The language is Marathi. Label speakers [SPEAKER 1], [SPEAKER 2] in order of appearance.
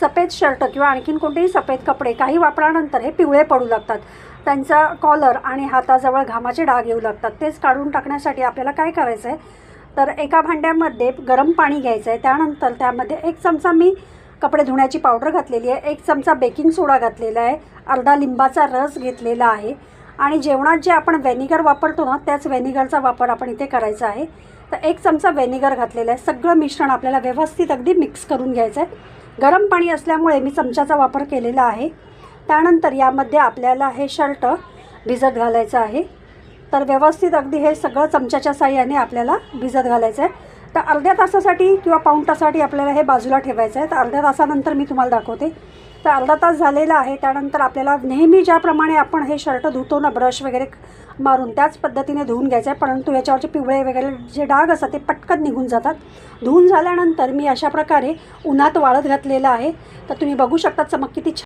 [SPEAKER 1] सफेद शर्ट किंवा आणखीन कोणतेही सफेद कपडे काही वापरानंतर हे पिवळे पडू लागतात. त्यांचा कॉलर आणि हाताजवळ घामाचे डाग येऊ लागतात. तेच काढून टाकण्यासाठी आपल्याला काय करायचं आहे तर एका भांड्यामध्ये गरम पाणी घ्यायचं आहे त्यानंतर त्यामध्ये एक चमचा मी कपडे धुण्याची पावडर घातलेली आहे. एक चमचा बेकिंग सोडा घातलेला आहे. अर्धा लिंबाचा रस घेतलेला आहे. आणि जेवणात जे आपण व्हेनिगर वापरतो ना त्याच व्हेनिगरचा वापर आपण इथे करायचा आहे. तर एक चमचा व्हेनिगर घातलेला आहे. सगळं मिश्रण आपल्याला व्यवस्थित अगदी मिक्स करून घ्यायचं आहे गरम पाणी असल्यामुळे मी चमच्याचा वापर केलेला आहे. त्यानंतर यामध्ये आपल्याला हे शर्ट भिजत घालायचं आहे. तर व्यवस्थित अगदी हे सगळं चमच्याच्या साह्याने आपल्याला भिजत घालायचं आहे तर अर्ध्या तासासाठी किंवा पाऊण तासासाठी आपल्याला हे बाजूला ठेवायचं आहे तर अर्ध्या तासानंतर मी तुम्हाला दाखवते. तर अर्धा तास झालेला आहे. त्यानंतर आपल्याला नेहमी ज्याप्रमाणे आपण हे शर्ट धुतो ना ब्रश वगैरे मारून त्याच पद्धतीने धुवून घ्यायचं आहे परंतु याच्यावरचे पिवळे वगैरे जे डाग असतात ते पटकन निघून जातात. धुवून झाल्यानंतर मी अशा प्रकारे उन्हात वाळत घातलेलं आहे. तर तुम्ही बघू शकता चमक किती छान